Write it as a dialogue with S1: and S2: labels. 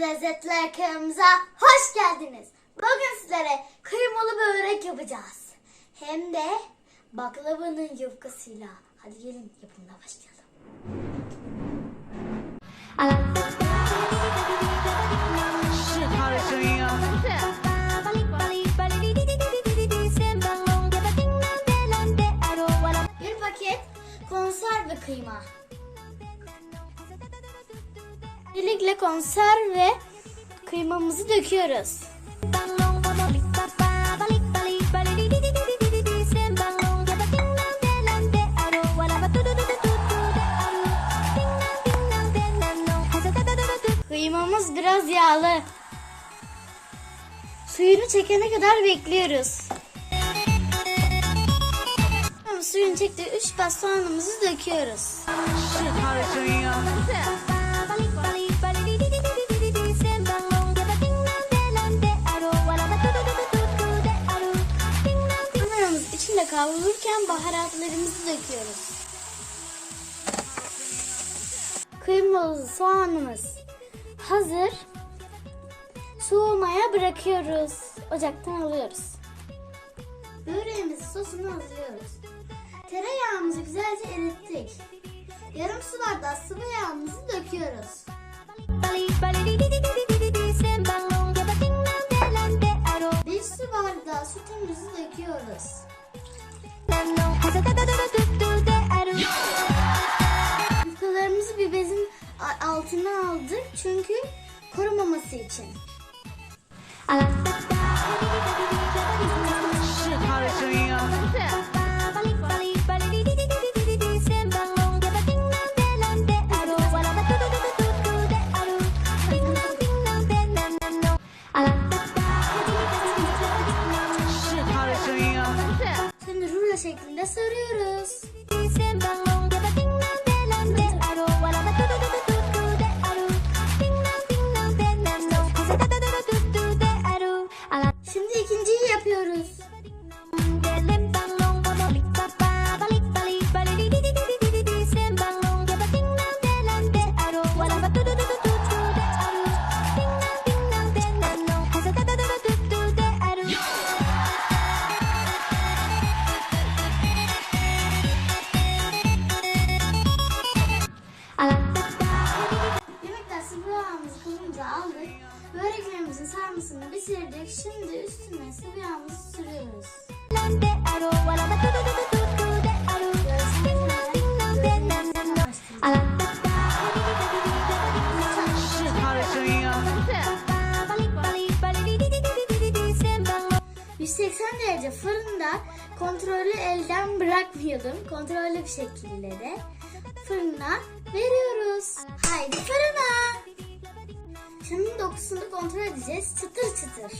S1: lezzetler kanalımıza hoş geldiniz. Bugün sizlere kıymalı börek yapacağız. Hem de baklavanın yufkasıyla. Hadi gelin yapımına başlayalım. Bir paket konserve kıyma. Öncelikle konserve kıymamızı döküyoruz. Kıymamız biraz yağlı. Suyunu çekene kadar bekliyoruz. Tamam, Suyunu çekti 3 bas soğanımızı döküyoruz. Kavrulurken baharatlarımızı döküyoruz. Kıymalı soğanımız hazır. Soğumaya bırakıyoruz. Ocaktan alıyoruz. Böreğimizin sosunu hazırlıyoruz. Tereyağımızı güzelce erittik. Yarım su bardağı sıvı yağımızı döküyoruz. Bir su bardağı sütümüzü döküyoruz. Yufkalarımızı bir bezin altına aldık çünkü kurumaması için. Şimdi sarıyoruz. Şimdi kılımıza aldık. Böreklerimizin sarmasını bitirdik. Şimdi üstüne sıvı yağımızı sürüyoruz. ...180 derece fırında kontrolü elden bırakmayalım. Kontrollü bir şekilde de fırına veriyoruz. Haydi fırına. Şimdi dokusunu kontrol edeceğiz. Çıtır çıtır.